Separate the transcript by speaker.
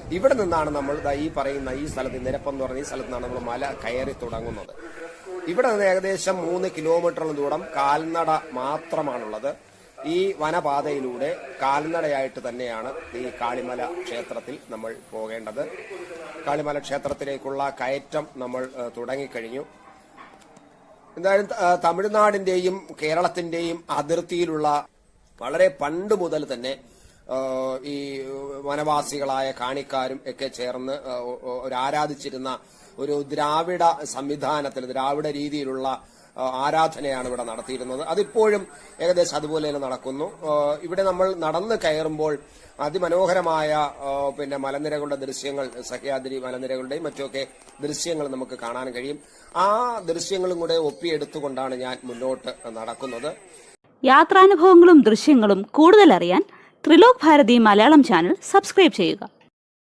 Speaker 1: ഇവിടെ നിന്നാണ് നമ്മൾ ഈ പറയുന്ന ഈ സ്ഥലത്ത് നിരപ്പം എന്ന് പറഞ്ഞ ഈ സ്ഥലത്ത് നിന്നാണ് നമ്മൾ മല കയറി തുടങ്ങുന്നത്. ഇവിടെ നിന്ന് ഏകദേശം മൂന്ന് കിലോമീറ്ററോളം ദൂരം കാൽനട മാത്രമാണുള്ളത്. ഈ വനപാതയിലൂടെ കാൽനടയായിട്ട് തന്നെയാണ് ഈ കാളിമല ക്ഷേത്രത്തിൽ നമ്മൾ പോകേണ്ടത്. കാളിമല ക്ഷേത്രത്തിലേക്കുള്ള കയറ്റം നമ്മൾ തുടങ്ങിക്കഴിഞ്ഞു. എന്തായാലും തമിഴ്നാടിന്റെയും കേരളത്തിന്റെയും അതിർത്തിയിലുള്ള വളരെ പണ്ട് മുതൽ തന്നെ ഈ വനവാസികളായ കാണിക്കാരും ഒക്കെ ചേർന്ന് ആരാധിച്ചിരുന്ന ഒരു ദ്രാവിഡ സംവിധാനത്തിൽ ദ്രാവിഡ രീതിയിലുള്ള ആരാധനയാണ് ഇവിടെ നടത്തിയിരുന്നത്. അതിപ്പോഴും ഏകദേശം അതുപോലെ തന്നെ നടക്കുന്നു. ഇവിടെ നമ്മൾ നടന്ന് കയറുമ്പോൾ അതിമനോഹരമായ പിന്നെ മലനിരകളുടെ ദൃശ്യങ്ങൾ സഹ്യാദ്രി മലനിരകളുടെയും മറ്റുമൊക്കെ ദൃശ്യങ്ങൾ നമുക്ക് കാണാൻ കഴിയും. ആ ദൃശ്യങ്ങളും കൂടെ ഒപ്പിയെടുത്തുകൊണ്ടാണ് ഞാൻ മുന്നോട്ട് നടക്കുന്നത്.
Speaker 2: യാത്രാനുഭവങ്ങളും ദൃശ്യങ്ങളും കൂടുതൽ അറിയാൻ ത്രിലോക് ഭാരതി മലയാളം ചാനൽ സബ്സ്ക്രൈബ് ചെയ്യുക.